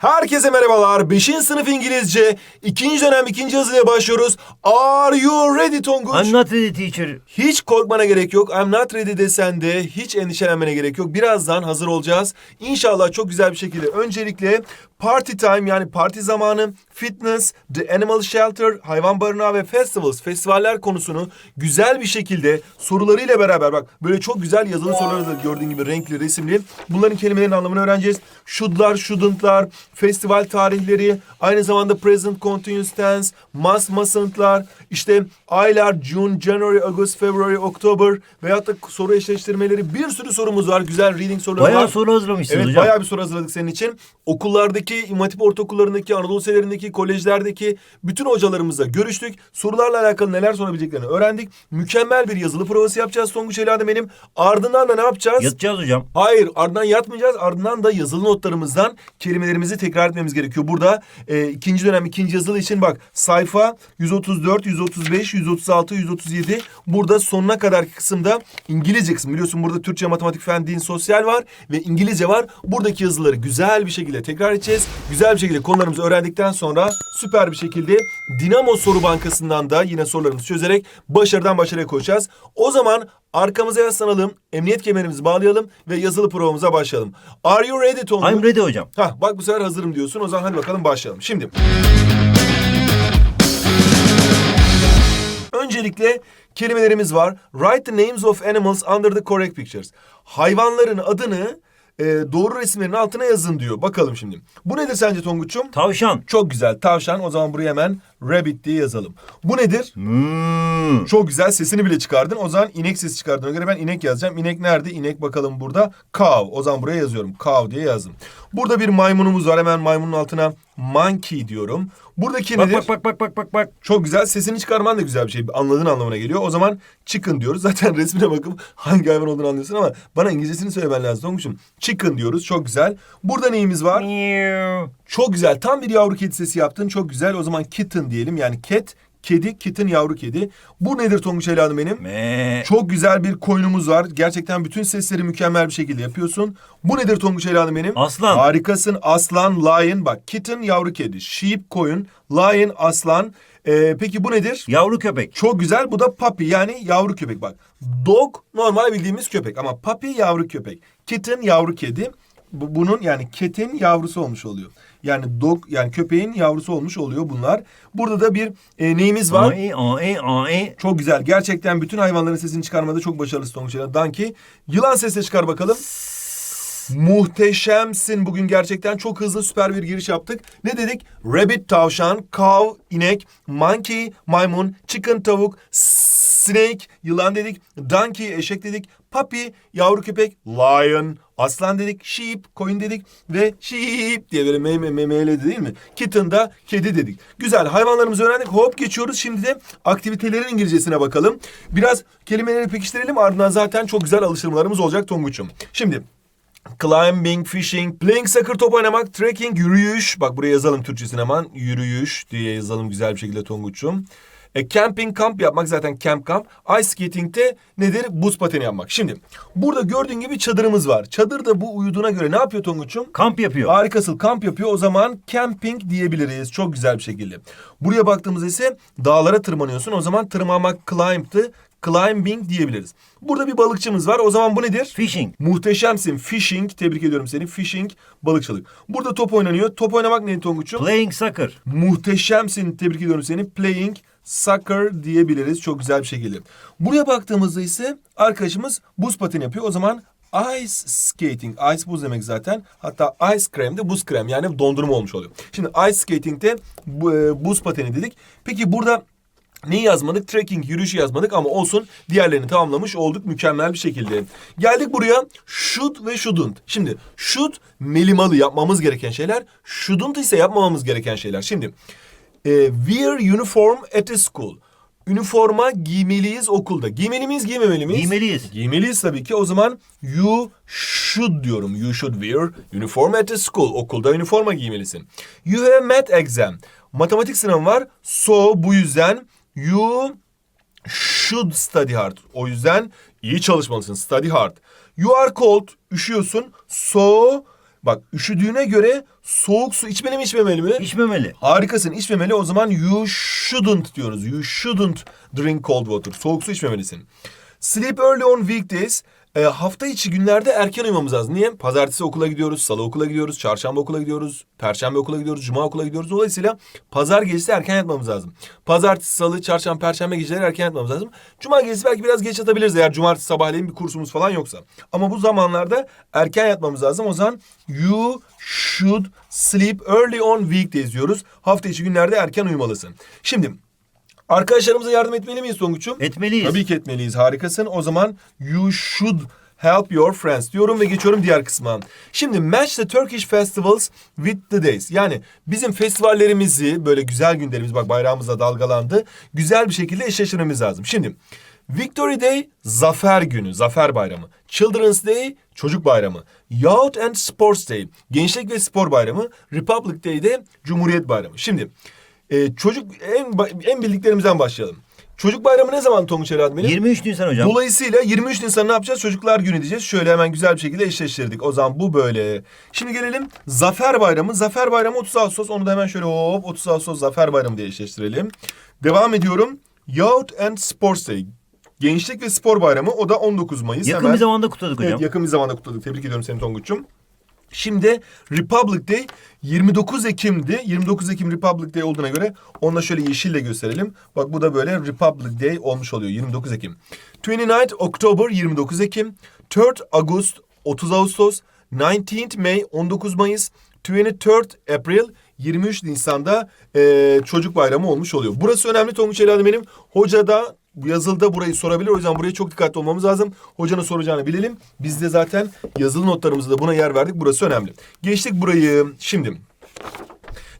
Herkese merhabalar. 5. sınıf İngilizce 2. dönem 2. yazıya başlıyoruz. Are you ready Tonguç? I'm not ready teacher. Hiç korkmana gerek yok. I'm not ready desen de hiç endişelenmene gerek yok. Birazdan hazır olacağız. İnşallah çok güzel bir şekilde. Öncelikle party time yani parti zamanı, fitness, the animal shelter, hayvan barınağı ve festivals, festivaller konusunu güzel bir şekilde sorularıyla beraber bak böyle çok güzel yazılı sorular gördüğün gibi renkli, resimli. Bunların kelimelerinin anlamını öğreneceğiz. Should'lar, shouldn't'lar, festival tarihleri, aynı zamanda present continuous tense, must, mustn't'lar, işte aylar, June, January, August, February, October veyahut da soru eşleştirmeleri bir sürü sorumuz var. Güzel reading soruları var. Bayağı soru hazırlamışsınız Evet hocam. bayağı bir soru hazırladık senin için. Okullardaki, İmam Hatip ortaokullarındaki, Anadolu liselerindeki, kolejlerdeki bütün hocalarımızla görüştük. Sorularla alakalı neler sorabileceklerini öğrendik. Mükemmel bir yazılı provası yapacağız Tonguç Elade benim. Ardından da ne yapacağız? Yatacağız hocam. Hayır ardından yatmayacağız. Ardından da yazılı notlarımızdan kelimelerimizi tekrar etmemiz gerekiyor. Burada e, ikinci dönem ikinci yazılı için bak sayfa 134, 135, 136, 137. Burada sonuna kadarki kısımda İngilizce kısmı. Biliyorsun burada Türkçe, matematik, fen, din, sosyal var ve İngilizce var. Buradaki yazıları güzel bir şekilde tekrar edeceğiz. Güzel bir şekilde konularımızı öğrendikten sonra süper bir şekilde Dinamo Soru Bankası'ndan da yine sorularımızı çözerek başarıdan başarıya koşacağız. O zaman arkamıza yaslanalım, emniyet kemerimizi bağlayalım ve yazılı provamıza başlayalım. Are you ready Tongu? I'm ready hocam. Hah bak bu sefer hazırım diyorsun. O zaman hadi bakalım başlayalım. Şimdi. Öncelikle kelimelerimiz var. Write the names of animals under the correct pictures. Hayvanların adını e, doğru resimlerin altına yazın diyor. Bakalım şimdi. Bu nedir sence Tonguç'um? Tavşan. Çok güzel. Tavşan. O zaman buraya hemen rabbit diye yazalım. Bu nedir? Hmm. Çok güzel sesini bile çıkardın. O zaman inek sesi çıkardığına göre ben inek yazacağım. İnek nerede? İnek bakalım burada. Cow. O zaman buraya yazıyorum. Cow diye yazdım. Burada bir maymunumuz var. Hemen maymunun altına monkey diyorum. Buradaki Bak nedir? bak bak bak bak bak bak. Çok güzel. Sesini çıkarman da güzel bir şey. Anladığın anlamına geliyor. O zaman chicken diyoruz. Zaten resmine bakıp hangi hayvan olduğunu anlıyorsun ama bana İngilizcesini söylemen lazım. Tonguç'um. Chicken diyoruz. Çok güzel. Burada neyimiz var? Çok güzel. Tam bir yavru kedi sesi yaptın. Çok güzel. O zaman kitten diyelim. Yani cat, kedi, kitten yavru kedi. Bu nedir Tonguç evladım benim? Me. Çok güzel bir koyunumuz var. Gerçekten bütün sesleri mükemmel bir şekilde yapıyorsun. Bu nedir Tonguç evladım benim? Aslan. Harikasın. Aslan, lion. Bak kitten yavru kedi. Sheep koyun. Lion aslan. Ee, peki bu nedir? Yavru köpek. Çok güzel. Bu da puppy yani yavru köpek bak. Dog normal bildiğimiz köpek ama puppy yavru köpek. Kitten yavru kedi. Bu- bunun yani cat'in yavrusu olmuş oluyor. Yani dog yani köpeğin yavrusu olmuş oluyor bunlar. Burada da bir e, neyimiz var? Ai ai ai. Çok güzel. Gerçekten bütün hayvanların sesini çıkarmada çok başarılısın Tonguç. Donkey. Yılan sesi çıkar bakalım. Muhteşemsin. Bugün gerçekten çok hızlı süper bir giriş yaptık. Ne dedik? Rabbit tavşan, cow inek, monkey maymun, chicken tavuk, snake yılan dedik, donkey eşek dedik, puppy yavru köpek, lion aslan dedik, sheep koyun dedik ve sheep diye böyle meme memeledi değil mi? Kitten da kedi dedik. Güzel hayvanlarımızı öğrendik. Hop geçiyoruz. Şimdi de aktivitelerin İngilizcesine bakalım. Biraz kelimeleri pekiştirelim ardından zaten çok güzel alıştırmalarımız olacak Tonguç'um. Şimdi Climbing, fishing, playing soccer top oynamak, trekking, yürüyüş. Bak buraya yazalım Türkçesini hemen. Yürüyüş diye yazalım güzel bir şekilde Tonguç'um. E, camping, kamp yapmak zaten camp kamp. Ice skating de nedir? Buz pateni yapmak. Şimdi burada gördüğün gibi çadırımız var. Çadır da bu uyuduğuna göre ne yapıyor Tonguç'um? Kamp yapıyor. Harikasın kamp yapıyor. O zaman camping diyebiliriz. Çok güzel bir şekilde. Buraya baktığımızda ise dağlara tırmanıyorsun. O zaman tırmanmak climb'tı. Climbing diyebiliriz. Burada bir balıkçımız var. O zaman bu nedir? Fishing. Muhteşemsin. Fishing. Tebrik ediyorum seni. Fishing, balıkçılık. Burada top oynanıyor. Top oynamak ne Tonguç'um? Playing soccer. Muhteşemsin. Tebrik ediyorum seni. Playing soccer diyebiliriz çok güzel bir şekilde. Buraya baktığımızda ise arkadaşımız buz pateni yapıyor. O zaman ice skating. Ice buz demek zaten. Hatta ice cream de buz krem yani dondurma olmuş oluyor. Şimdi ice skating'de bu, e, buz pateni dedik. Peki burada Neyi yazmadık? Trekking, yürüyüşü yazmadık ama olsun. Diğerlerini tamamlamış olduk mükemmel bir şekilde. Geldik buraya should ve shouldn't. Şimdi should melimalı yapmamız gereken şeyler. Shouldn't ise yapmamamız gereken şeyler. Şimdi e, wear uniform at a school. Üniforma giymeliyiz okulda. Giymeli miyiz, giymemeli miyiz? Giymeliyiz. Giymeliyiz tabii ki. O zaman you should diyorum. You should wear uniform at a school. Okulda üniforma giymelisin. You have math exam. Matematik sınavı var. So bu yüzden you should study hard. O yüzden iyi çalışmalısın. Study hard. You are cold. Üşüyorsun. So Bak üşüdüğüne göre soğuk su içmeli mi içmemeli mi? İçmemeli. Harikasın içmemeli o zaman you shouldn't diyoruz. You shouldn't drink cold water. Soğuk su içmemelisin. Sleep early on weekdays. E, hafta içi günlerde erken uyumamız lazım. Niye? Pazartesi okula gidiyoruz, salı okula gidiyoruz, çarşamba okula gidiyoruz, perşembe okula gidiyoruz, cuma okula gidiyoruz. Dolayısıyla pazar gecesi erken yatmamız lazım. Pazartesi, salı, çarşamba, perşembe geceleri erken yatmamız lazım. Cuma gecesi belki biraz geç yatabiliriz eğer cumartesi sabahleyin bir kursumuz falan yoksa. Ama bu zamanlarda erken yatmamız lazım. O zaman you should sleep early on weekdays diyoruz. Hafta içi günlerde erken uyumalısın. Şimdi arkadaşlarımıza yardım etmeli miyiz Tonguç'um? Etmeliyiz. Tabii ki etmeliyiz. Harikasın. O zaman you should help your friends diyorum ve geçiyorum diğer kısma. Şimdi match the Turkish festivals with the days. Yani bizim festivallerimizi böyle güzel günlerimiz bak bayrağımızla dalgalandı. Güzel bir şekilde eşleştirmemiz lazım. Şimdi Victory Day zafer günü, zafer bayramı. Children's Day çocuk bayramı. Youth and Sports Day gençlik ve spor bayramı. Republic Day de Cumhuriyet bayramı. Şimdi e, çocuk en en bildiklerimizden başlayalım. Çocuk bayramı ne zaman Tonguç Eren benim? 23 Nisan hocam. Dolayısıyla 23 Nisan ne yapacağız? Çocuklar günü diyeceğiz. Şöyle hemen güzel bir şekilde eşleştirdik. O zaman bu böyle. Şimdi gelelim Zafer Bayramı. Zafer Bayramı 30 Ağustos. Onu da hemen şöyle hop 30 Ağustos Zafer Bayramı diye eşleştirelim. Devam ediyorum. Youth and Sports Day. Gençlik ve Spor Bayramı. O da 19 Mayıs. Yakın Hemen- bir zamanda kutladık hocam. Evet, yakın bir zamanda kutladık. Tebrik ediyorum seni Tonguç'um. Şimdi Republic Day 29 Ekim'di. 29 Ekim Republic Day olduğuna göre onu da şöyle yeşille gösterelim. Bak bu da böyle Republic Day olmuş oluyor 29 Ekim. 29 October 29 Ekim. 4 August 30 Ağustos. 19 May 19 Mayıs. 23 April 23 Nisan'da eee, çocuk bayramı olmuş oluyor. Burası önemli Tonguç Elade benim. Hoca da yazılıda burayı sorabilir. O yüzden buraya çok dikkatli olmamız lazım. Hocanın soracağını bilelim. Biz de zaten yazılı notlarımızda buna yer verdik. Burası önemli. Geçtik burayı. Şimdi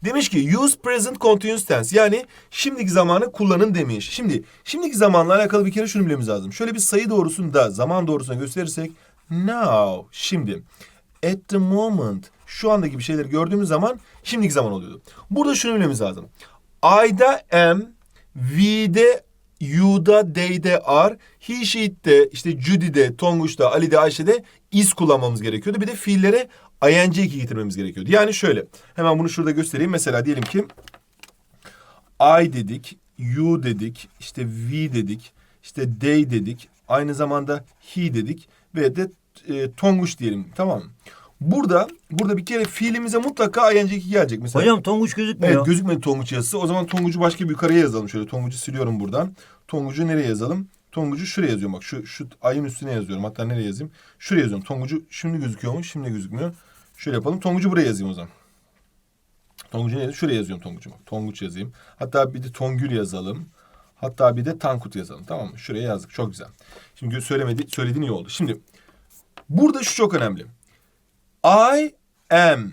Demiş ki use present continuous tense yani şimdiki zamanı kullanın demiş. Şimdi şimdiki zamanla alakalı bir kere şunu bilmemiz lazım. Şöyle bir sayı doğrusunda zaman doğrusuna gösterirsek now şimdi at the moment şu andaki bir şeyleri gördüğümüz zaman şimdiki zaman oluyordu. Burada şunu bilmemiz lazım. I'da am, we'de you'da they'de are, he işte Judy'de, Tonguç'ta, Ali'de, Ayşe'de is kullanmamız gerekiyordu. Bir de fiillere ing getirmemiz gerekiyordu. Yani şöyle hemen bunu şurada göstereyim. Mesela diyelim ki I dedik, you dedik, işte we dedik, işte they dedik, aynı zamanda he dedik ve de e, Tonguç diyelim tamam mı? Burada burada bir kere fiilimize mutlaka ing gelecek. Mesela Hocam Tonguç gözükmüyor. Evet gözükmedi Tonguç yazısı. O zaman Tonguç'u başka bir yukarıya yazalım. Şöyle Tonguç'u siliyorum buradan. Tonguç'u nereye yazalım? Tonguç'u şuraya yazıyorum bak. Şu, şu ayın üstüne yazıyorum. Hatta nereye yazayım? Şuraya yazıyorum. Tonguç'u şimdi gözüküyor mu? Şimdi gözükmüyor. Şöyle yapalım. Tonguç'u buraya yazayım o zaman. Tonguç'u nereye? Şuraya yazıyorum Tonguç'u. bak. Tonguç yazayım. Hatta bir de Tongül yazalım. Hatta bir de Tankut yazalım. Tamam mı? Şuraya yazdık. Çok güzel. Şimdi söylemedi, söylediğin iyi oldu. Şimdi burada şu çok önemli. I am,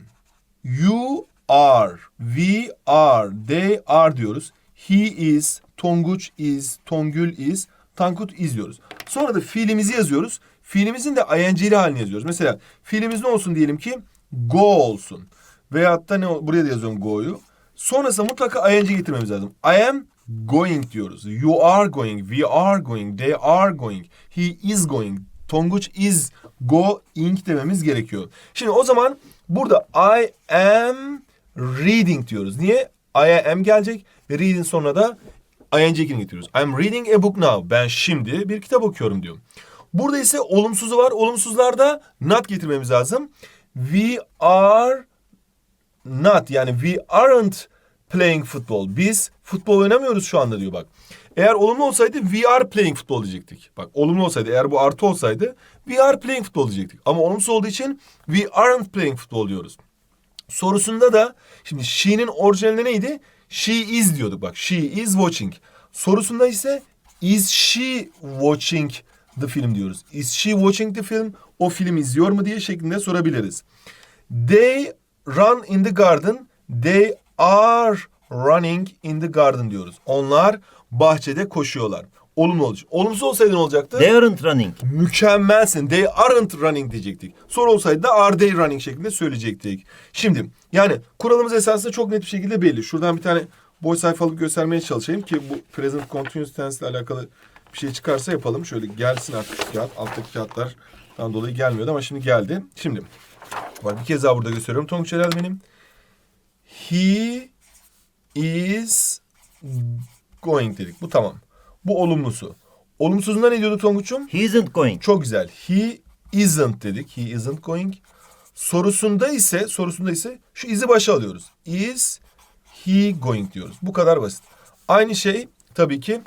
you are, we are, they are diyoruz. He is, Tonguç is, Tongül is, Tankut is diyoruz. Sonra da fiilimizi yazıyoruz. Fiilimizin de ing'li halini yazıyoruz. Mesela fiilimiz ne olsun diyelim ki go olsun. Veyahut da ne buraya da yazıyorum go'yu. Sonrasında mutlaka ing getirmemiz lazım. I am going diyoruz. You are going, we are going, they are going, he is going, Tonguç is going dememiz gerekiyor. Şimdi o zaman burada I am reading diyoruz. Niye? I am gelecek ve reading sonra da ing'ini getiriyoruz. I'm reading a book now. Ben şimdi bir kitap okuyorum diyor. Burada ise olumsuzu var. Olumsuzlarda not getirmemiz lazım. We are not yani we aren't playing football. Biz futbol oynamıyoruz şu anda diyor bak. Eğer olumlu olsaydı we are playing football diyecektik. Bak olumlu olsaydı eğer bu artı olsaydı we are playing football diyecektik. Ama olumsuz olduğu için we aren't playing football diyoruz. Sorusunda da şimdi she'nin orijinalinde neydi? She is diyorduk bak. She is watching. Sorusunda ise is she watching the film diyoruz. Is she watching the film? O film izliyor mu diye şeklinde sorabiliriz. They run in the garden. They are running in the garden diyoruz. Onlar bahçede koşuyorlar. Olumlu olacak. Olumsuz olsaydı ne olacaktı? They aren't running. mükemmelsin. They aren't running diyecektik. Soru olsaydı da are they running şeklinde söyleyecektik. Şimdi yani kuralımız esasında çok net bir şekilde belli. Şuradan bir tane boy sayfalık göstermeye çalışayım ki bu present continuous tense ile alakalı bir şey çıkarsa yapalım. Şöyle gelsin artık şu kağıt. Alttaki kağıtlardan dolayı gelmiyordu ama şimdi geldi. Şimdi Bak bir kez daha burada gösteriyorum. Tonguç herhalde benim. He is going dedik. Bu tamam. Bu olumlusu. Olumsuzunda ne diyorduk Tonguç'um? He isn't going. Çok güzel. He isn't dedik. He isn't going. Sorusunda ise sorusunda ise şu izi başa alıyoruz. Is he going diyoruz. Bu kadar basit. Aynı şey tabii ki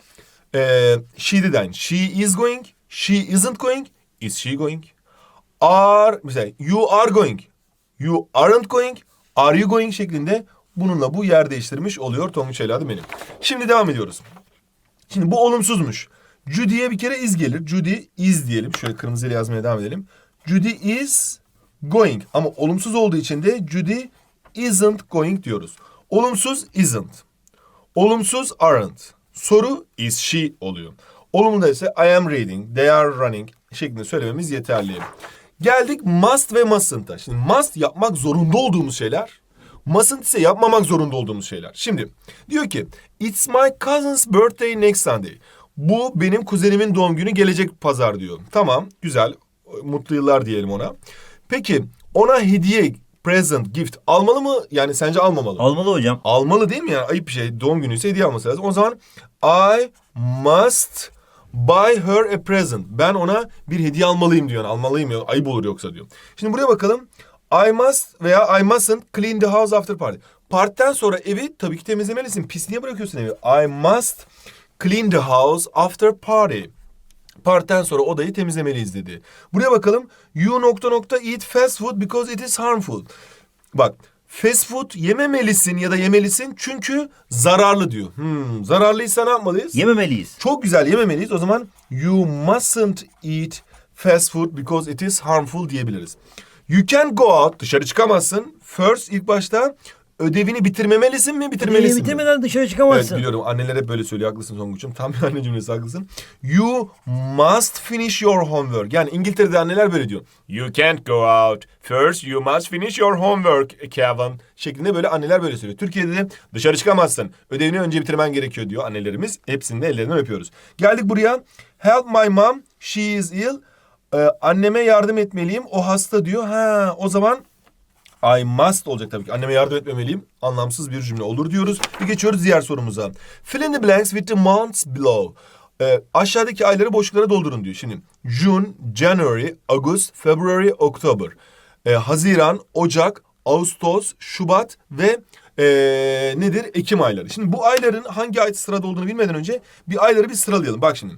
e, de aynı. She is going. She isn't going. Is she going? Are mesela you are going. You aren't going. Are you going şeklinde bununla bu yer değiştirmiş oluyor Tonguç evladım benim. Şimdi devam ediyoruz. Şimdi bu olumsuzmuş. Judy'ye bir kere is gelir. Judy is diyelim. Şöyle kırmızıyla yazmaya devam edelim. Judy is going. Ama olumsuz olduğu için de Judy isn't going diyoruz. Olumsuz isn't. Olumsuz aren't. Soru is she oluyor. Olumlu da ise I am reading, they are running şeklinde söylememiz yeterli. Geldik must ve mustn'ta. Şimdi must yapmak zorunda olduğumuz şeyler. Mustn't ise yapmamak zorunda olduğumuz şeyler. Şimdi diyor ki it's my cousin's birthday next Sunday. Bu benim kuzenimin doğum günü gelecek pazar diyor. Tamam güzel mutlu yıllar diyelim ona. Peki ona hediye, present, gift almalı mı? Yani sence almamalı mı? Almalı hocam. Almalı değil mi yani? Ayıp bir şey. Doğum günü ise hediye alması lazım. O zaman I must buy her a present. Ben ona bir hediye almalıyım diyor. Yani almalıyım ya. Ayıp olur yoksa diyor. Şimdi buraya bakalım. I must veya I mustn't clean the house after party. Partiden sonra evi tabii ki temizlemelisin. Pis niye bırakıyorsun evi? I must clean the house after party. Partiden sonra odayı temizlemeliyiz dedi. Buraya bakalım. You nokta nokta eat fast food because it is harmful. Bak fast food yememelisin ya da yemelisin çünkü zararlı diyor. Hmm, zararlıysa ne yapmalıyız? Yememeliyiz. Çok güzel yememeliyiz. O zaman you mustn't eat fast food because it is harmful diyebiliriz. You can go out dışarı çıkamazsın. First ilk başta ödevini bitirmemelisin mi bitirmelisin mi? bitirmeden dışarı Evet çıkamazsın. biliyorum anneler hep böyle söylüyor haklısın Tonguç'um. Tam bir anne cümlesi haklısın. You must finish your homework. Yani İngiltere'de anneler böyle diyor. You can't go out. First you must finish your homework Kevin. Şeklinde böyle anneler böyle söylüyor. Türkiye'de de dışarı çıkamazsın. Ödevini önce bitirmen gerekiyor diyor annelerimiz. Hepsinin de ellerinden öpüyoruz. Geldik buraya. Help my mom. She is ill. Ee, anneme yardım etmeliyim. O hasta diyor. Ha o zaman I must olacak tabii ki. Anneme yardım etmemeliyim. Anlamsız bir cümle olur diyoruz. Ve geçiyoruz diğer sorumuza. Fill in the blanks with the months below. Ee, aşağıdaki ayları boşluklara doldurun diyor. Şimdi June, January, August, February, October. Ee, Haziran, Ocak, Ağustos, Şubat ve ee, nedir? Ekim ayları. Şimdi bu ayların hangi ay sırada olduğunu bilmeden önce bir ayları bir sıralayalım. Bak şimdi.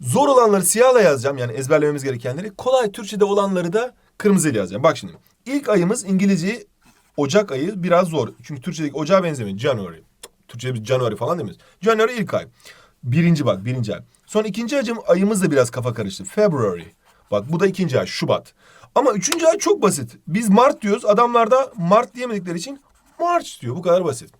Zor olanları siyahla yazacağım yani ezberlememiz gerekenleri. Kolay Türkçe'de olanları da kırmızıyla yazacağım. Bak şimdi. İlk ayımız İngilizce Ocak ayı biraz zor. Çünkü Türkçedeki ocağa benzemiyor. January. Türkçe'de biz January falan demiyoruz. January ilk ay. Birinci bak birinci ay. Sonra ikinci ayım, ayımız da biraz kafa karıştı. February. Bak bu da ikinci ay Şubat. Ama üçüncü ay çok basit. Biz Mart diyoruz. Adamlar da Mart diyemedikleri için March diyor. Bu kadar basit.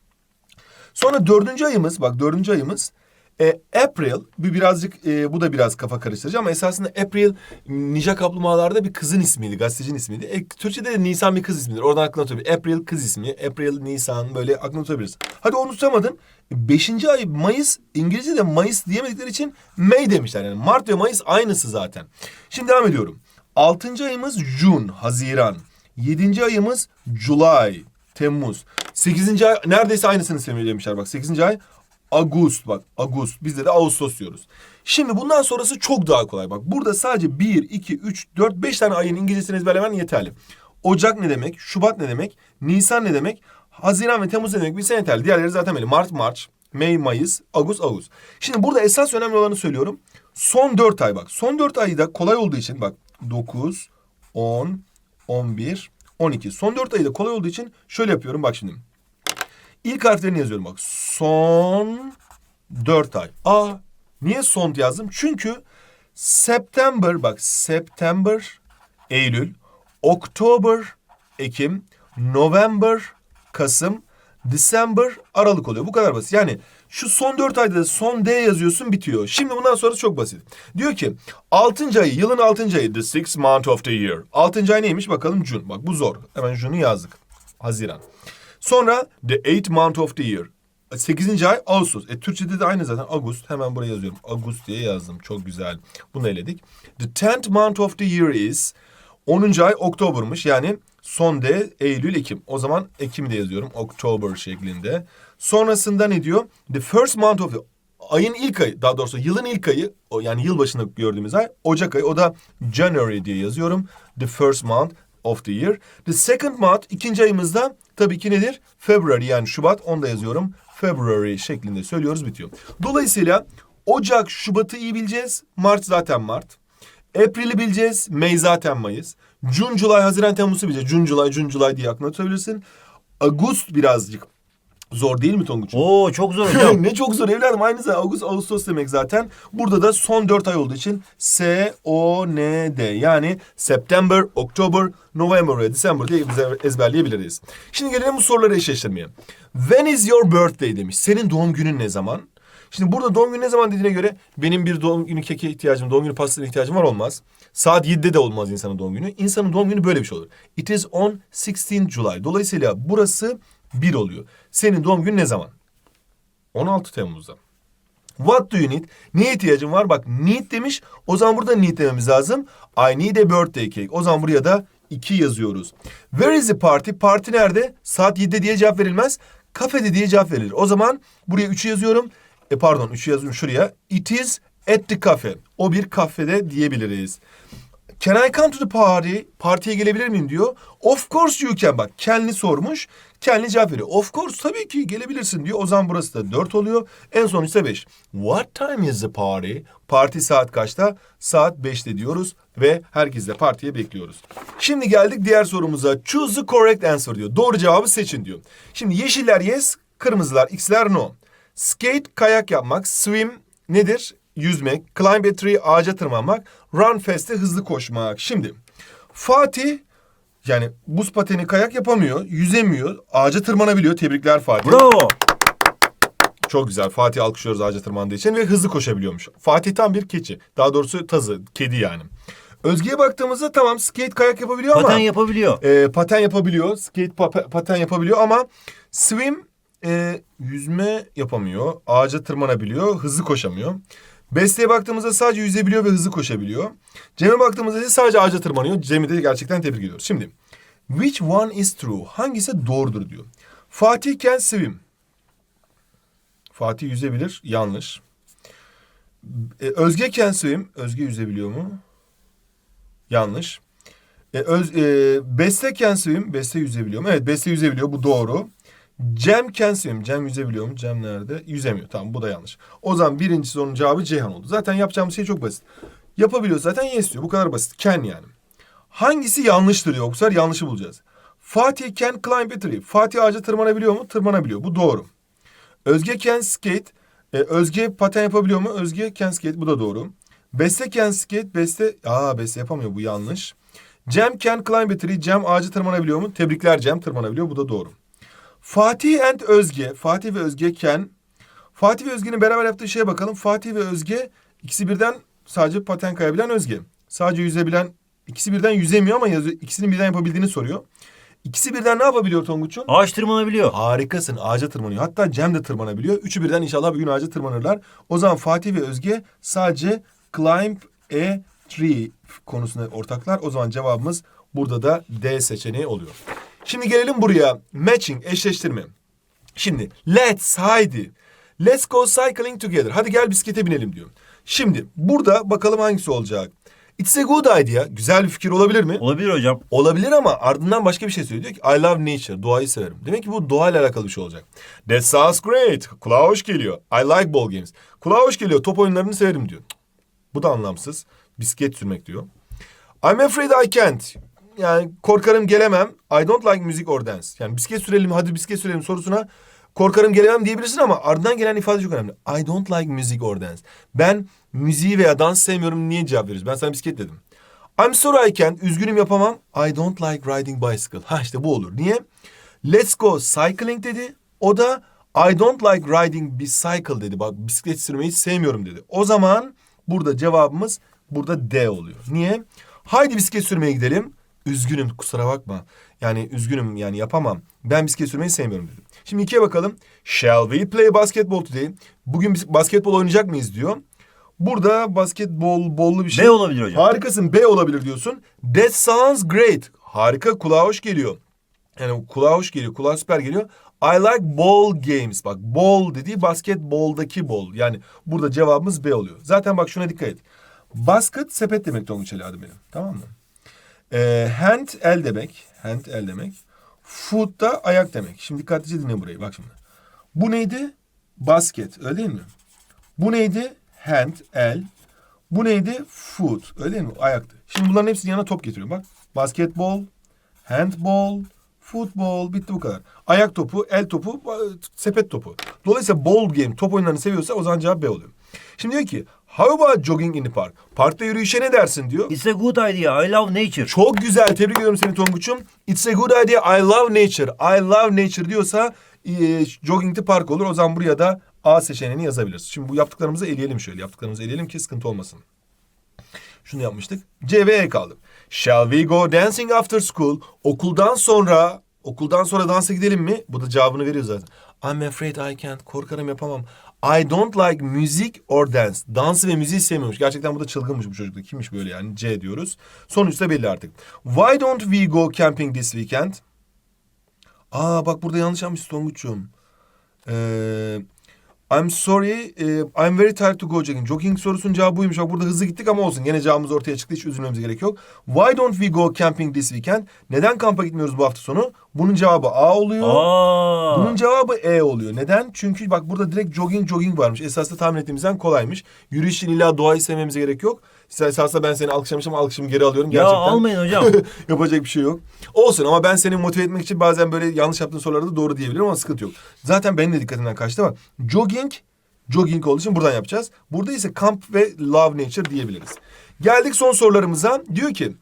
Sonra dördüncü ayımız, bak dördüncü ayımız e, April. Bir birazcık e, bu da biraz kafa karıştırıcı ama esasında April Ninja Kaplumbağalarda bir kızın ismiydi, gazetecinin ismiydi. E, Türkçe'de de Nisan bir kız ismidir. Oradan aklına tutabilir. April kız ismi, April, Nisan böyle aklına tutabiliriz. Hadi onu tutamadın. Beşinci ay Mayıs, İngilizce'de Mayıs diyemedikleri için May demişler. Yani Mart ve Mayıs aynısı zaten. Şimdi devam ediyorum. Altıncı ayımız June, Haziran. Yedinci ayımız July, Temmuz. Sekizinci ay neredeyse aynısını söylemişler bak. Sekizinci ay Ağustos bak Ağustos. Bizde de Ağustos diyoruz. Şimdi bundan sonrası çok daha kolay bak. Burada sadece 1, 2, 3, 4, 5 tane ayın İngilizcesini ezberlemen yeterli. Ocak ne demek? Şubat ne demek? Nisan ne demek? Haziran ve Temmuz ne demek? Bilsen yeterli. Diğerleri zaten böyle. Mart, Mart, May, Mayıs, Ağustos, Ağustos. Şimdi burada esas önemli olanı söylüyorum. Son 4 ay bak. Son 4 ayı da kolay olduğu için bak 9, 10, 11, 12. Son 4 ayı da kolay olduğu için şöyle yapıyorum bak şimdi. İlk harflerini yazıyorum bak. Son 4 ay. Aa niye son yazdım? Çünkü September bak September Eylül, Oktober Ekim, November Kasım, December Aralık oluyor. Bu kadar basit. Yani şu son 4 ayda da son D yazıyorsun bitiyor. Şimdi bundan sonrası çok basit. Diyor ki 6. ayı yılın 6. ayı the sixth month of the year. 6. ay neymiş bakalım June. Bak bu zor. Hemen June'u yazdık. Haziran. Sonra the eighth month of the year. 8. ay Ağustos. E Türkçe'de de aynı zaten Ağustos. Hemen buraya yazıyorum. Ağustos diye yazdım. Çok güzel. Bunu eledik. The tenth month of the year is 10. ay Oktober'mış. Yani Son D Eylül, Ekim. O zaman Ekim'i de yazıyorum. October şeklinde. Sonrasında ne diyor? The first month of the ayın ilk ayı, daha doğrusu yılın ilk ayı, o yani yılbaşında gördüğümüz ay Ocak ayı. O da January diye yazıyorum. The first month of the year. The second month ikinci ayımızda tabii ki nedir? February yani Şubat. Onu da yazıyorum. February şeklinde söylüyoruz bitiyor. Dolayısıyla Ocak, Şubat'ı iyi bileceğiz. Mart zaten Mart. April'i bileceğiz. May zaten Mayıs. June, July, Haziran, Temmuz'u bileceğiz. June, July, June, July diye aklına tutabilirsin. Ağustos birazcık zor değil mi Tonguç? Oo çok zor hocam. ne çok zor evladım. Aynı zamanda Ağustos, Ağustos demek zaten. Burada da son dört ay olduğu için S, O, N, D. Yani September, October, November ve December diye ezberleyebiliriz. Şimdi gelelim bu soruları eşleştirmeye. When is your birthday demiş. Senin doğum günün ne zaman? Şimdi burada doğum günü ne zaman dediğine göre benim bir doğum günü keke ihtiyacım, doğum günü pastasına ihtiyacım var olmaz. Saat 7'de de olmaz insanın doğum günü. İnsanın doğum günü böyle bir şey olur. It is on 16 July. Dolayısıyla burası 1 oluyor. Senin doğum günün ne zaman? 16 Temmuz'da. What do you need? Neye ihtiyacın var? Bak need demiş. O zaman burada need dememiz lazım. I need a birthday cake. O zaman buraya da 2 yazıyoruz. Where is the party? Parti nerede? Saat 7'de diye cevap verilmez. Kafede diye cevap verilir. O zaman buraya 3'ü yazıyorum. E pardon 3'ü yazıyorum şuraya. It is at the cafe. O bir kafede diyebiliriz. Can I come to the party? Partiye gelebilir miyim diyor. Of course you can. Bak kendi sormuş. Kendi cevap veriyor. Of course tabii ki gelebilirsin diyor. O zaman burası da 4 oluyor. En son ise 5. What time is the party? Parti saat kaçta? Saat 5'te diyoruz ve herkes de partiye bekliyoruz. Şimdi geldik diğer sorumuza. Choose the correct answer diyor. Doğru cevabı seçin diyor. Şimdi yeşiller yes, kırmızılar x'ler no. Skate kayak yapmak, swim nedir? Yüzmek, climb a tree ağaca tırmanmak, run fast'e hızlı koşmak. Şimdi Fatih yani buz pateni kayak yapamıyor, yüzemiyor, ağaca tırmanabiliyor. Tebrikler Fatih. Bravo. Çok güzel. Fatih alkışlıyoruz ağaca tırmandığı için ve hızlı koşabiliyormuş. Fatih tam bir keçi. Daha doğrusu tazı, kedi yani. Özge'ye baktığımızda tamam skate kayak yapabiliyor ama Paten yapabiliyor. e, paten yapabiliyor. Skate pa- paten yapabiliyor ama swim e, yüzme yapamıyor. Ağaca tırmanabiliyor. Hızlı koşamıyor. Beste'ye baktığımızda sadece yüzebiliyor ve hızlı koşabiliyor. Cem'e baktığımızda ise sadece ağaca tırmanıyor. Cem'i de gerçekten tebrik ediyoruz. Şimdi which one is true? Hangisi doğrudur diyor. Fatih can swim. Fatih yüzebilir. Yanlış. E, Özge can swim. Özge yüzebiliyor mu? Yanlış. E, öz, e, Beste can swim. Beste yüzebiliyor mu? Evet Beste yüzebiliyor. Bu doğru. Cem can swim. Cem yüzebiliyor mu? Cem nerede? Yüzemiyor. Tamam bu da yanlış. O zaman birinci sorunun cevabı Ceyhan oldu. Zaten yapacağımız şey çok basit. Yapabiliyor zaten yes diyor. Bu kadar basit. Can yani. Hangisi yanlıştır diyor. Bu yanlışı bulacağız. Fatih can climb a tree. Fatih ağaca tırmanabiliyor mu? Tırmanabiliyor. Bu doğru. Özge can skate. E, Özge paten yapabiliyor mu? Özge can skate. Bu da doğru. Beste can skate. Beste... Aa Beste yapamıyor. Bu yanlış. Cem can climb a tree. Cem ağacı tırmanabiliyor mu? Tebrikler Cem tırmanabiliyor. Bu da doğru. Fatih and Özge. Fatih ve Özge can. Fatih ve Özge'nin beraber yaptığı şeye bakalım. Fatih ve Özge ikisi birden sadece paten kayabilen Özge. Sadece yüzebilen ikisi birden yüzemiyor ama yazıyor. İkisinin birden yapabildiğini soruyor. İkisi birden ne yapabiliyor Tonguç'um? Ağaç tırmanabiliyor. Harikasın. Ağaca tırmanıyor. Hatta Cem de tırmanabiliyor. Üçü birden inşallah bir gün ağaca tırmanırlar. O zaman Fatih ve Özge sadece climb a tree konusunda ortaklar. O zaman cevabımız burada da D seçeneği oluyor. Şimdi gelelim buraya. Matching, eşleştirme. Şimdi let's haydi. Let's go cycling together. Hadi gel bisiklete binelim diyor. Şimdi burada bakalım hangisi olacak. It's a good idea. Güzel bir fikir olabilir mi? Olabilir hocam. Olabilir ama ardından başka bir şey söylüyor. Diyor ki I love nature. Doğayı severim. Demek ki bu doğayla alakalı bir şey olacak. That sounds great. Kulağa hoş geliyor. I like ball games. Kulağa hoş geliyor. Top oyunlarını severim diyor. Bu da anlamsız. Bisiklet sürmek diyor. I'm afraid I can't. Yani korkarım gelemem. I don't like music or dance. Yani bisiklet sürelim hadi bisiklet sürelim sorusuna korkarım gelemem diyebilirsin ama ardından gelen ifade çok önemli. I don't like music or dance. Ben müziği veya dans sevmiyorum niye cevap veriyoruz? Ben sana bisiklet dedim. I'm sorry I can't. Üzgünüm yapamam. I don't like riding bicycle. Ha işte bu olur. Niye? Let's go cycling dedi. O da I don't like riding bicycle dedi. Bak bisiklet sürmeyi sevmiyorum dedi. O zaman burada cevabımız burada D oluyor. Niye? Haydi bisiklet sürmeye gidelim. Üzgünüm kusura bakma. Yani üzgünüm yani yapamam. Ben bisiklet sürmeyi sevmiyorum dedim. Şimdi ikiye bakalım. Shall we play basketball today? Bugün biz basketbol oynayacak mıyız diyor. Burada basketbol bollu bir şey. B olabilir hocam. Harikasın B olabilir diyorsun. That sounds great. Harika kulağa hoş geliyor. Yani kulağa hoş geliyor. Kulağa süper geliyor. I like ball games. Bak ball dediği basketboldaki ball. Yani burada cevabımız B oluyor. Zaten bak şuna dikkat et. Basket sepet demek Tonguç Ali adı benim. Tamam mı? Ee, hand el demek. Hand el demek. Foot da ayak demek. Şimdi dikkatlice dinle burayı. Bak şimdi. Bu neydi? Basket. Öyle değil mi? Bu neydi? Hand, el. Bu neydi? Foot. Öyle değil mi? Ayaktı. Şimdi bunların hepsinin yanına top getiriyorum. Bak. Basketbol, handball, futbol bitti bu kadar. Ayak topu, el topu, sepet topu. Dolayısıyla ball game top oyunlarını seviyorsa o zaman cevap B oluyor. Şimdi diyor ki how about jogging in the park? Parkta yürüyüşe ne dersin diyor. It's a good idea. I love nature. Çok güzel. Tebrik ediyorum seni Tonguç'um. It's a good idea. I love nature. I love nature diyorsa e, jogging the park olur. O zaman buraya da A seçeneğini yazabiliriz. Şimdi bu yaptıklarımızı eleyelim şöyle. Yaptıklarımızı eleyelim ki sıkıntı olmasın. Şunu yapmıştık. C ve E kaldı. Shall we go dancing after school? Okuldan sonra, okuldan sonra dansa gidelim mi? Bu da cevabını veriyor zaten. I'm afraid I can't. Korkarım yapamam. I don't like music or dance. Dansı ve müziği sevmiyormuş. Gerçekten bu da çılgınmış bu çocuk da. Kimmiş böyle yani? C diyoruz. Sonuç da belli artık. Why don't we go camping this weekend? Aa bak burada yanlış yapmışsın Tonguç'um. Ee, I'm sorry, eh, I'm very tired to go jogging. Jogging sorusunun cevabı buymuş. Bak burada hızlı gittik ama olsun. Gene cevabımız ortaya çıktı. Hiç üzülmemize gerek yok. Why don't we go camping this weekend? Neden kampa gitmiyoruz bu hafta sonu? Bunun cevabı A oluyor. Aa. Bunun cevabı E oluyor. Neden? Çünkü bak burada direkt jogging jogging varmış. Esasında tahmin ettiğimizden kolaymış. Yürüyüş için illa doğayı sevmemize gerek yok. Esasında ben seni alkışlamışım alkışımı geri alıyorum. Ya Gerçekten. almayın hocam. Yapacak bir şey yok. Olsun ama ben seni motive etmek için bazen böyle yanlış yaptığın sorularda da doğru diyebilirim ama sıkıntı yok. Zaten benim de dikkatimden kaçtı ama jogging, jogging olduğu için buradan yapacağız. Burada ise camp ve love nature diyebiliriz. Geldik son sorularımıza. Diyor ki,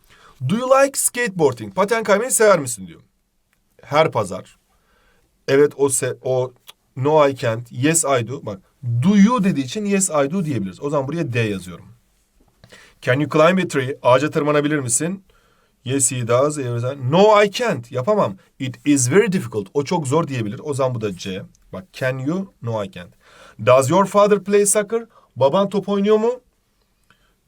do you like skateboarding? Paten kaymayı sever misin diyor. Her pazar. Evet o se o no I can't. Yes I do. Bak do you dediği için yes I do diyebiliriz. O zaman buraya D yazıyorum. Can you climb a tree? Ağaca tırmanabilir misin? Yes he does. No I can't. Yapamam. It is very difficult. O çok zor diyebilir. O zaman bu da C. Bak can you? No I can't. Does your father play soccer? Baban top oynuyor mu?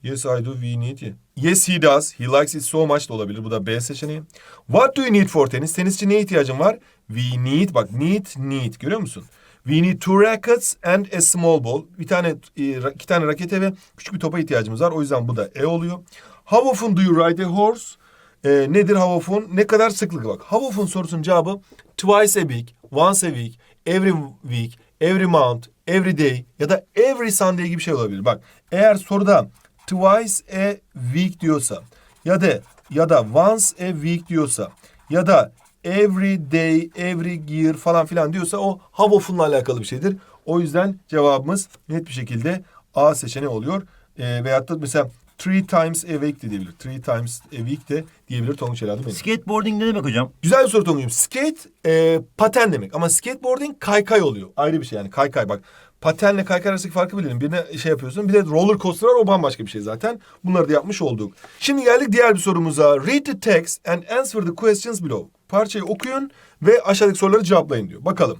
Yes I do. We need it. Yes he does. He likes it so much da olabilir. Bu da B seçeneği. What do you need for tennis? Tenis için neye ihtiyacın var? We need. Bak need need. Görüyor musun? We need two rackets and a small ball. Bir tane, e, iki tane rakete ve küçük bir topa ihtiyacımız var. O yüzden bu da E oluyor. How often do you ride a horse? E, nedir how often? Ne kadar sıklıkla bak. How often sorusunun cevabı twice a week, once a week, every week, every month, every day ya da every Sunday gibi bir şey olabilir. Bak eğer soruda twice a week diyorsa ya da ya da once a week diyorsa ya da every day, every year falan filan diyorsa o how often'la alakalı bir şeydir. O yüzden cevabımız net bir şekilde A seçeneği oluyor. E, veyahut da mesela three times a week de diyebilir. Three times a week de diyebilir Tonguç Eladı benim. Skateboarding ne demek hocam? Güzel bir soru Tonguç'um. Skate e, paten demek ama skateboarding kaykay oluyor. Ayrı bir şey yani kaykay bak. Patenle kaykay arasındaki farkı bilelim. Birine şey yapıyorsun. Bir de roller coaster var o bambaşka bir şey zaten. Bunları da yapmış olduk. Şimdi geldik diğer bir sorumuza. Read the text and answer the questions below. Parçayı okuyun ve aşağıdaki soruları cevaplayın diyor. Bakalım.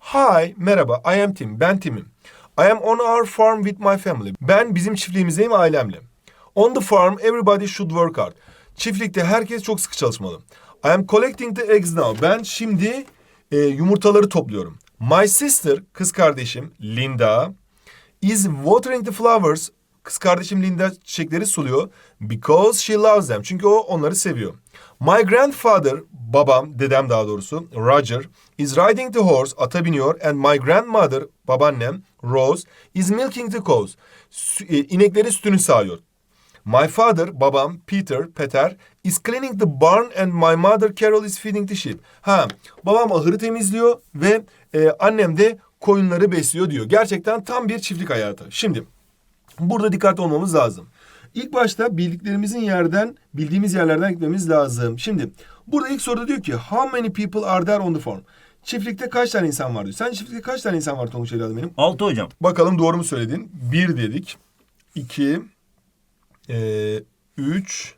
Hi, merhaba. I am Tim. Ben Tim'im. I am on our farm with my family. Ben bizim çiftliğimizdeyim ailemle. On the farm, everybody should work hard. Çiftlikte herkes çok sıkı çalışmalı. I am collecting the eggs now. Ben şimdi e, yumurtaları topluyorum. My sister, kız kardeşim Linda, is watering the flowers. Kız kardeşim Linda çiçekleri suluyor. Because she loves them. Çünkü o onları seviyor. My grandfather, babam, dedem daha doğrusu, Roger, is riding the horse, ata biniyor. And my grandmother, babaannem, Rose, is milking the cows. E, inekleri sütünü sağıyor. My father, babam, Peter, Peter, is cleaning the barn and my mother Carol is feeding the sheep. Ha, babam ahırı temizliyor ve e, annem de koyunları besliyor diyor. Gerçekten tam bir çiftlik hayatı. Şimdi burada dikkatli olmamız lazım. İlk başta bildiklerimizin yerden, bildiğimiz yerlerden gitmemiz lazım. Şimdi burada ilk soruda diyor ki how many people are there on the farm? Çiftlikte kaç tane insan var diyor. Sen çiftlikte kaç tane insan var Tonguç evladım benim? Altı hocam. Bakalım doğru mu söyledin? Bir dedik. İki. Ee, üç.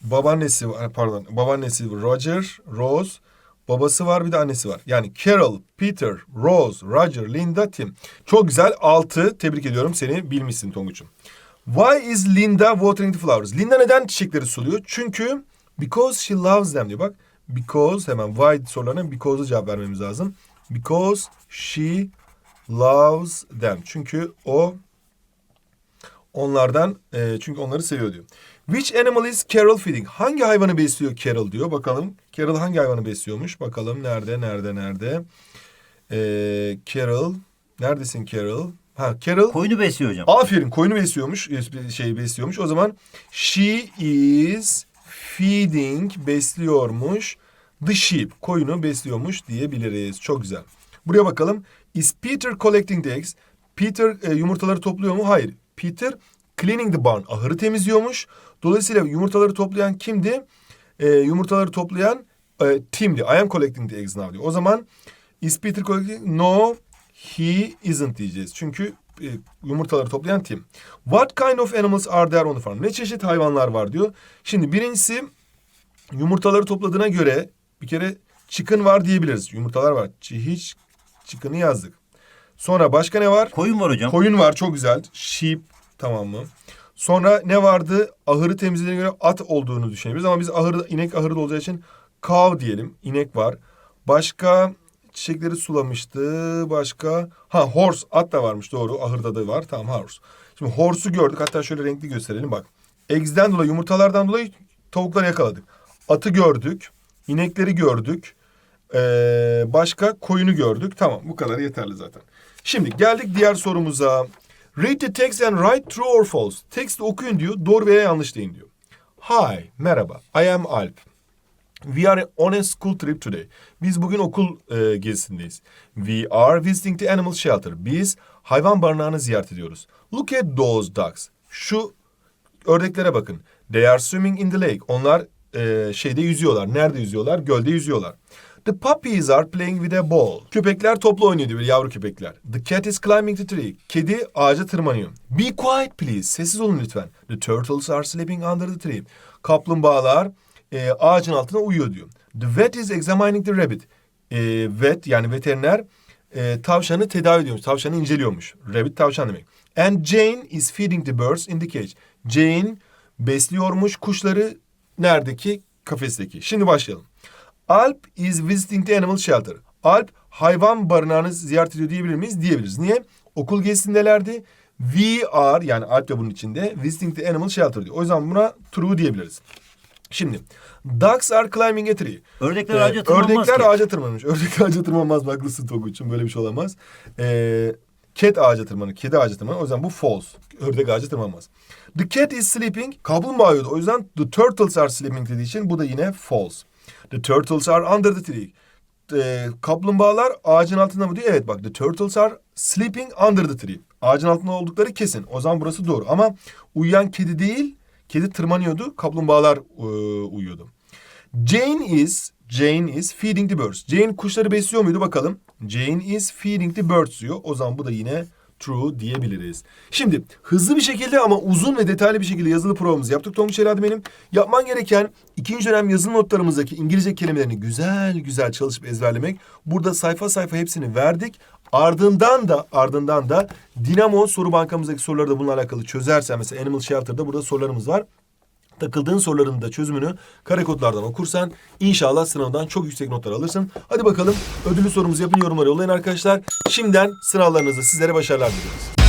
Babaannesi var. Pardon. Babaannesi Roger, Rose. Babası var bir de annesi var. Yani Carol, Peter, Rose, Roger, Linda, Tim. Çok güzel. Altı. Tebrik ediyorum seni. Bilmişsin Tonguç'um. Why is Linda watering the flowers? Linda neden çiçekleri suluyor? Çünkü Because she loves them diyor bak. Because hemen why sorularına because'u cevap vermemiz lazım. Because she loves them. Çünkü o onlardan e, çünkü onları seviyor diyor. Which animal is Carol feeding? Hangi hayvanı besliyor Carol diyor. Bakalım Carol hangi hayvanı besliyormuş? Bakalım nerede nerede nerede? Ee, Carol neredesin Carol? Ha Carol Koyunu besliyor hocam. Aferin koyunu besliyormuş, e, şey besliyormuş. O zaman she is feeding besliyormuş. The sheep koyunu besliyormuş diyebiliriz. Çok güzel. Buraya bakalım. Is Peter collecting the eggs? Peter e, yumurtaları topluyor mu? Hayır. Peter cleaning the barn. Ahırı temizliyormuş. Dolayısıyla yumurtaları toplayan kimdi? E, yumurtaları toplayan e, Tim'di. I am collecting the eggs now diyor. O zaman is Peter collecting? No, he isn't diyeceğiz. Çünkü e, yumurtaları toplayan Tim. What kind of animals are there on the farm? Ne çeşit hayvanlar var diyor. Şimdi birincisi yumurtaları topladığına göre bir kere chicken var diyebiliriz. Yumurtalar var. Hiç chicken'ı yazdık. Sonra başka ne var? Koyun var hocam. Koyun var çok güzel. Sheep tamam mı? Sonra ne vardı? Ahırı temizlediğine göre at olduğunu düşünebiliriz. Ama biz ahırda, inek ahırda olacağı için cow diyelim. İnek var. Başka çiçekleri sulamıştı. Başka ha horse at da varmış doğru. Ahırda da var. Tamam horse. Şimdi horse'u gördük. Hatta şöyle renkli gösterelim bak. Eggs'den dolayı yumurtalardan dolayı tavukları yakaladık. Atı gördük. inekleri gördük. Ee, başka koyunu gördük. Tamam bu kadar yeterli zaten. Şimdi geldik diğer sorumuza. Read the text and write true or false. Teksti okuyun diyor. Doğru veya yanlış deyin diyor. Hi, merhaba. I am Alp. We are on a school trip today. Biz bugün okul e, gezisindeyiz. We are visiting the animal shelter. Biz hayvan barınağını ziyaret ediyoruz. Look at those ducks. Şu ördeklere bakın. They are swimming in the lake. Onlar e, şeyde yüzüyorlar. Nerede yüzüyorlar? Gölde yüzüyorlar. The puppies are playing with a ball. Köpekler topla oynuyor diyor yavru köpekler. The cat is climbing the tree. Kedi ağaca tırmanıyor. Be quiet please. Sessiz olun lütfen. The turtles are sleeping under the tree. Kaplumbağalar e, ağacın altına uyuyor diyor. The vet is examining the rabbit. E, vet yani veteriner e, tavşanı tedavi ediyormuş. Tavşanı inceliyormuş. Rabbit tavşan demek. And Jane is feeding the birds in the cage. Jane besliyormuş kuşları neredeki? Kafesteki. Şimdi başlayalım. Alp is visiting the animal shelter. Alp hayvan barınağını ziyaret ediyor diyebilir miyiz? Diyebiliriz. Niye? Okul gezisindelerdi. We are yani Alp de bunun içinde visiting the animal shelter diyor. O yüzden buna true diyebiliriz. Şimdi ducks are climbing a tree. Ördekler Ee, ağaca tırmanmaz Ördekler ki. ağaca tırmanmış. Ördek ağaca tırmanmaz. Haklısın Toguç'um. Böyle bir şey olamaz. Ee, cat ağaca tırmanır. Kedi ağaca tırmanır. O yüzden bu false. Ördek ağaca tırmanmaz. The cat is sleeping. Kaplumbağa uyuyordu. O yüzden the turtles are sleeping dediği için bu da yine false. The turtles are under the tree. Ee, kaplumbağalar ağacın altında mı diyor? Evet bak the turtles are sleeping under the tree. Ağacın altında oldukları kesin. O zaman burası doğru. Ama uyuyan kedi değil. Kedi tırmanıyordu. Kaplumbağalar e, uyuyordu. Jane is Jane is feeding the birds. Jane kuşları besliyor muydu bakalım. Jane is feeding the birds diyor. O zaman bu da yine true diyebiliriz. Şimdi hızlı bir şekilde ama uzun ve detaylı bir şekilde yazılı programımızı yaptık Tonguç Herhalde benim. Yapman gereken ikinci dönem yazılı notlarımızdaki İngilizce kelimelerini güzel güzel çalışıp ezberlemek. Burada sayfa sayfa hepsini verdik. Ardından da ardından da Dinamo soru bankamızdaki soruları da bununla alakalı çözersen mesela Animal Shelter'da burada sorularımız var takıldığın soruların da çözümünü kare kodlardan okursan inşallah sınavdan çok yüksek notlar alırsın. Hadi bakalım ödüllü sorumuzu yapın yorumları yollayın arkadaşlar. Şimdiden sınavlarınızda sizlere başarılar diliyoruz.